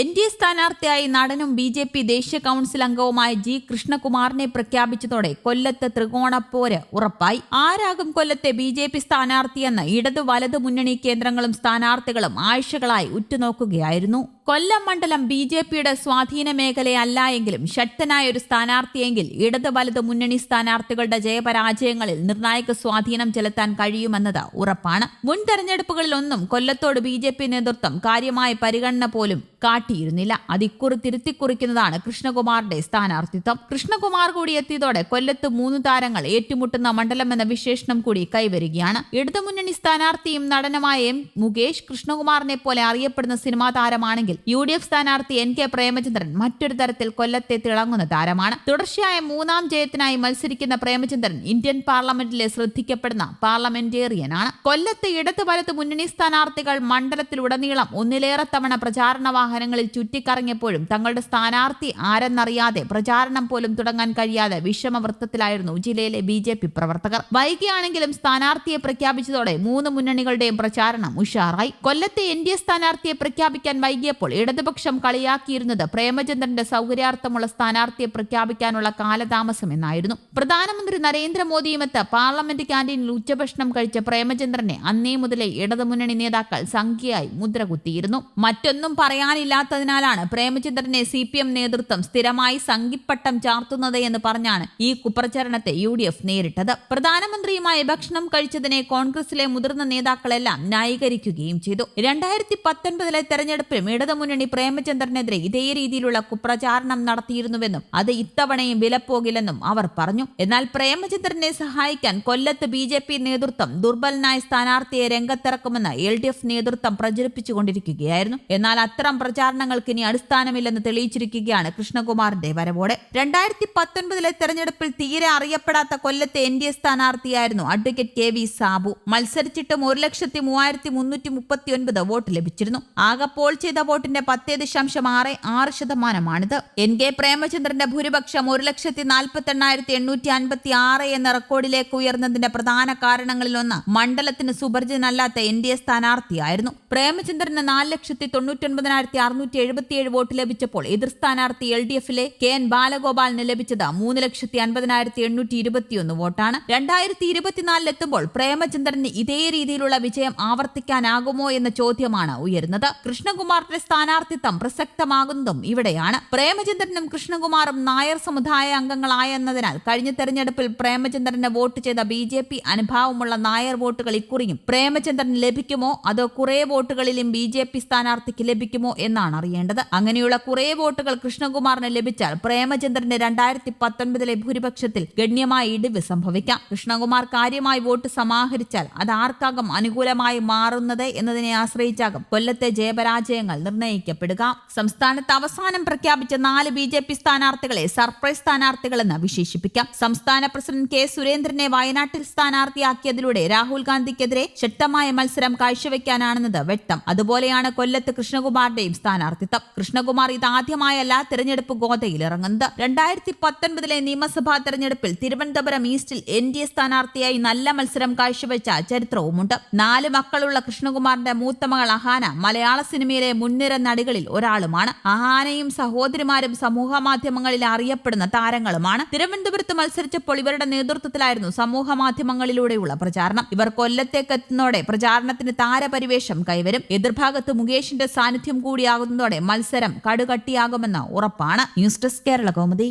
N D A സ്ഥാനാർത്ഥിയായി നടനും B J P ദേശീയ കൌൺസിൽ അംഗവുമായ ജി കൃഷ്ണകുമാറിനെ പ്രഖ്യാപിച്ചതോടെ കൊല്ലത്ത് ത്രികോണപ്പോര് ഉറപ്പായി. ആരാകും കൊല്ലത്തെ ബി ജെ പി സ്ഥാനാർത്ഥിയെന്ന് ഇടതു വലതു മുന്നണി കേന്ദ്രങ്ങളും സ്ഥാനാർത്ഥികളും ആഴ്ചകളായി ഉറ്റുനോക്കുകയായിരുന്നു. കൊല്ലം മണ്ഡലം ബി ജെ പിയുടെ സ്വാധീന മേഖലയല്ല എങ്കിലും ശക്തനായ ഒരു സ്ഥാനാർത്ഥിയെങ്കിൽ ഇടത് വലത് മുന്നണി സ്ഥാനാർത്ഥികളുടെ ജയപരാജയങ്ങളിൽ നിർണായക സ്വാധീനം ചെലുത്താൻ കഴിയുമെന്നത് ഉറപ്പാണ്. മുൻ തെരഞ്ഞെടുപ്പുകളിലൊന്നും കൊല്ലത്തോട് ബി ജെ പി നേതൃത്വം കാര്യമായ പരിഗണന പോലും കാട്ടിയിരുന്നില്ല. അതിക്കുറി തിരുത്തിക്കുറിക്കുന്നതാണ് കൃഷ്ണകുമാറിന്റെ സ്ഥാനാർത്ഥിത്വം. കൃഷ്ണകുമാർ കൂടി എത്തിയതോടെ കൊല്ലത്ത് മൂന്ന് താരങ്ങൾ ഏറ്റുമുട്ടുന്ന മണ്ഡലം എന്ന വിശേഷണം കൂടി കൈവരികയാണ്. ഇടതുമുന്നണി സ്ഥാനാർത്ഥിയും നടനുമായ എം മുകേഷ് കൃഷ്ണകുമാറിനെ പോലെ അറിയപ്പെടുന്ന സിനിമാ താരമാണെങ്കിൽ യു ഡി എഫ് സ്ഥാനാർത്ഥി എൻ കെ പ്രേമചന്ദ്രൻ മറ്റൊരു തരത്തിൽ കൊല്ലത്തെ തിളങ്ങുന്ന താരമാണ്. തുടർച്ചയായ മൂന്നാം ജയത്തിനായി മത്സരിക്കുന്ന പ്രേമചന്ദ്രൻ ഇന്ത്യൻ പാർലമെന്റിലെ ശ്രദ്ധിക്കപ്പെടുന്ന പാർലമെന്റേറിയനാണ്. കൊല്ലത്ത് ഇടത് വലത് മുന്നണി സ്ഥാനാർത്ഥികൾ മണ്ഡലത്തിലുടനീളം ഒന്നിലേറെ തവണ പ്രചാരണ വാഹനങ്ങളിൽ ചുറ്റിക്കറങ്ങിയപ്പോഴും തങ്ങളുടെ സ്ഥാനാർത്ഥി ആരെന്നറിയാതെ പ്രചാരണം പോലും തുടങ്ങാൻ കഴിയാതെ വിഷമവൃത്തത്തിലായിരുന്നു ജില്ലയിലെ ബി ജെ പി പ്രവർത്തകർ. വൈകിയാണെങ്കിലും സ്ഥാനാർത്ഥിയെ പ്രഖ്യാപിച്ചതോടെ മൂന്ന് മുന്നണികളുടെയും പ്രചാരണം ഉഷാറായി. കൊല്ലത്തെ എൻ ഡി എ സ്ഥാനാർത്ഥിയെ പ്രഖ്യാപിക്കാൻ വൈകിയപ്പോൾ ഇടതുപക്ഷം കളിയാക്കിയിരുന്നത് പ്രേമചന്ദ്രന്റെ സൗകര്യാർത്ഥമുള്ള സ്ഥാനാർത്ഥിയെ പ്രഖ്യാപിക്കാനുള്ള കാലതാമസം എന്നായിരുന്നു. പ്രധാനമന്ത്രി നരേന്ദ്രമോദിയുമൊത്ത് പാർലമെന്റ് ക്യാന്റീനിൽ ഉച്ചഭക്ഷണം കഴിച്ച പ്രേമചന്ദ്രനെ അന്നേ മുതലേ ഇടതുമുന്നണി നേതാക്കൾ സംഖ്യയായി മുദ്രകുത്തിയിരുന്നു. മറ്റൊന്നും പറയാനില്ലാത്തതിനാലാണ് പ്രേമചന്ദ്രനെ സി പി എം നേതൃത്വം സ്ഥിരമായി സംഘിപ്പട്ടം ചാർത്തുന്നത് എന്ന് പറഞ്ഞാണ് ഈ കുപ്രചരണത്തെ യു ഡി എഫ് നേരിട്ടത്. പ്രധാനമന്ത്രിയുമായി ഭക്ഷണം കഴിച്ചതിനെ കോൺഗ്രസിലെ മുതിർന്ന നേതാക്കളെല്ലാം ന്യായീകരിക്കുകയും ചെയ്തു. രണ്ടായിരത്തി പത്തൊൻപതിലെ തെരഞ്ഞെടുപ്പിലും ഇടതുമുന്നണി പ്രേമചന്ദ്രനെതിരെ ഇതേ രീതിയിലുള്ള കുപ്രചാരണം നടത്തിയിരുന്നുവെന്നും അത് ഇത്തവണയും വിലപ്പോകില്ലെന്നും അവർ പറഞ്ഞു. എന്നാൽ പ്രേമചന്ദ്രനെ സഹായിക്കാൻ കൊല്ലത്ത് ബി ജെ പി നേതൃത്വം ദുർബലനായ സ്ഥാനാർത്ഥിയെ രംഗത്തിറക്കുമെന്ന് എൽ ഡി എഫ് നേതൃത്വം പ്രചരിപ്പിച്ചുകൊണ്ടിരിക്കുകയായിരുന്നു. എന്നാൽ അത്തരം പ്രചാരണങ്ങൾക്ക് ഇനി അടിസ്ഥാനമില്ലെന്ന് തെളിയിച്ചിരിക്കുകയാണ് കൃഷ്ണകുമാറിന്റെ വരവോടെ. രണ്ടായിരത്തി പത്തൊൻപതിലെ തെരഞ്ഞെടുപ്പിൽ തീരെ അറിയപ്പെടാത്ത കൊല്ലത്തെ എൻ ഡി എ സ്ഥാനാർത്ഥിയായിരുന്നു അഡ്വക്കേറ്റ് കെ വി സാബു. മത്സരിച്ചിട്ടും ഒരു ലക്ഷത്തി മൂവായിരത്തി മുന്നൂറ്റി മുപ്പത്തി ഒൻപത് വോട്ട് ലഭിച്ചിരുന്നു. ആകെ പോൾ ചെയ്ത വോട്ടിന്റെ പത്തേ ദശാംശം ആറ് ആറ് ശതമാനമാണിത്. എൻ കെ പ്രേമചന്ദ്രന്റെ ഭൂരിപക്ഷം ഒരു ലക്ഷത്തി നാൽപ്പത്തി എണ്ണായിരത്തി എണ്ണൂറ്റി അൻപത്തി ആറ് എന്ന റെക്കോർഡിലേക്ക് ഉയർന്നതിന്റെ പ്രധാന കാരണങ്ങളിലൊന്ന് മണ്ഡലത്തിന് സുപരിചിതനല്ലാത്ത എൻ ഡി എ സ്ഥാനാർത്ഥിയായിരുന്നു. പ്രേമചന്ദ്രന് നാല് ലക്ഷത്തി തൊണ്ണൂറ്റി ഒൻപതിനായിരത്തി അറുന്നൂറ്റി എഴുപത്തിയേഴ് വോട്ട് ലഭിച്ചപ്പോൾ എതിർ സ്ഥാനാർത്ഥി എൽ ഡി എഫിലെ കെ എൻ ബാലഗോപാലിന് ലഭിച്ചത് മൂന്ന് ലക്ഷത്തി അൻപതിനായിരത്തി എണ്ണൂറ്റി ഇരുപത്തിയൊന്ന് വോട്ടാണ്. രണ്ടായിരത്തി ഇരുപത്തിനാലിലെത്തുമ്പോൾ പ്രേമചന്ദ്രന് ഇതേ രീതിയിലുള്ള വിജയം ആവർത്തിക്കാനാകുമോ എന്ന ചോദ്യമാണ് ഉയരുന്നത്. കൃഷ്ണകുമാറിന്റെ സ്ഥാനാർത്ഥിത്വം പ്രസക്തമാകുന്നതും ഇവിടെയാണ്. പ്രേമചന്ദ്രനും കൃഷ്ണകുമാറും നായർ സമുദായ അംഗങ്ങളായെന്നതിനാൽ കഴിഞ്ഞ തെരഞ്ഞെടുപ്പിൽ പ്രേമചന്ദ്രന് വോട്ട് ചെയ്ത ബി ജെ പി അനുഭാവമുള്ള നായർ വോട്ടുകൾ ഇക്കുറിയും പ്രേമചന്ദ്രൻ ലഭിക്കുമോ? അതോ കുറേ വോട്ടുകളിലും ബി ജെ പി സ്ഥാനാർത്ഥിക്ക് ലഭിക്കുമോ എന്നാണ് അറിയേണ്ടത്. അങ്ങനെയുള്ള കുറേ വോട്ടുകൾ കൃഷ്ണകുമാറിന് ലഭിച്ചാൽ പ്രേമചന്ദ്രന്റെ രണ്ടായിരത്തി പത്തൊൻപതിലെ ഭൂരിപക്ഷത്തിൽ ഗണ്യമായ ഇടിവ് സംഭവിക്കാം. കൃഷ്ണകുമാർ കാര്യമായി വോട്ട് സമാഹരിച്ചാൽ അത് ആർക്കാകും അനുകൂലമായി മാറുന്നത് എന്നതിനെ ആശ്രയിച്ചാകും കൊല്ലത്തെ ജയപരാജയങ്ങൾ നിർണയിക്കപ്പെടുക സംസ്ഥാനത്ത് അവസാനം പ്രഖ്യാപിച്ച നാല് ബി ജെ പി സ്ഥാനാർത്ഥികളെ സർപ്രൈസ് സ്ഥാനാർത്ഥികളെന്ന് വിശേഷിപ്പിക്കാം. സംസ്ഥാന പ്രസിഡന്റ് കെ സുരേന്ദ്രനെ വയനാട്ടിൽ സ്ഥാനാർത്ഥിയാക്കിയതിലൂടെ രാഹുൽ ഗാന്ധിക്കെതിരെ ശക്തമായ മത്സരം കാഴ്ചവെക്കാനാണെന്നത് വ്യക്തം. അതുപോലെയാണ് കൊല്ലത്ത് കൃഷ്ണകുമാറിന്റെയും സ്ഥാനാർത്ഥിത്വം. കൃഷ്ണകുമാർ ഇതാദ്യമായല്ല തിരഞ്ഞെടുപ്പ് ഗോതയിൽ ഇറങ്ങുന്നത് രണ്ടായിരത്തി പത്തൊൻപതിലെ നിയമസഭാ തെരഞ്ഞെടുപ്പിൽ തിരുവനന്തപുരം ഈസ്റ്റിൽ എൻ ഡി എ സ്ഥാനാർത്ഥിയായി നല്ല മത്സരം കാഴ്ചവെച്ച ചരിത്രവുമുണ്ട്. നാല് മക്കളുള്ള കൃഷ്ണകുമാറിന്റെ മൂത്ത മകൾ അഹാന മലയാള സിനിമയിലെ മുൻനിര നടികളിൽ ഒരാളുമാണ്. ആനയും സഹോദരിമാരും സമൂഹ മാധ്യമങ്ങളിൽ അറിയപ്പെടുന്ന താരങ്ങളുമാണ്. തിരുവനന്തപുരത്ത് മത്സരിച്ചപ്പോൾ ഇവരുടെ നേതൃത്വത്തിലായിരുന്നു സമൂഹ മാധ്യമങ്ങളിലൂടെയുള്ള പ്രചാരണം. ഇവർ കൊല്ലത്തേക്ക് എത്തുന്നതോടെ പ്രചാരണത്തിന് താരപരിവേഷം കൈവരും. എതിർഭാഗത്ത് മുകേഷിന്റെ സാന്നിധ്യം കൂടിയാകുന്നതോടെ മത്സരം കടുകട്ടിയാകുമെന്ന് ഉറപ്പാണ്. News desk Kerala Kaumudi.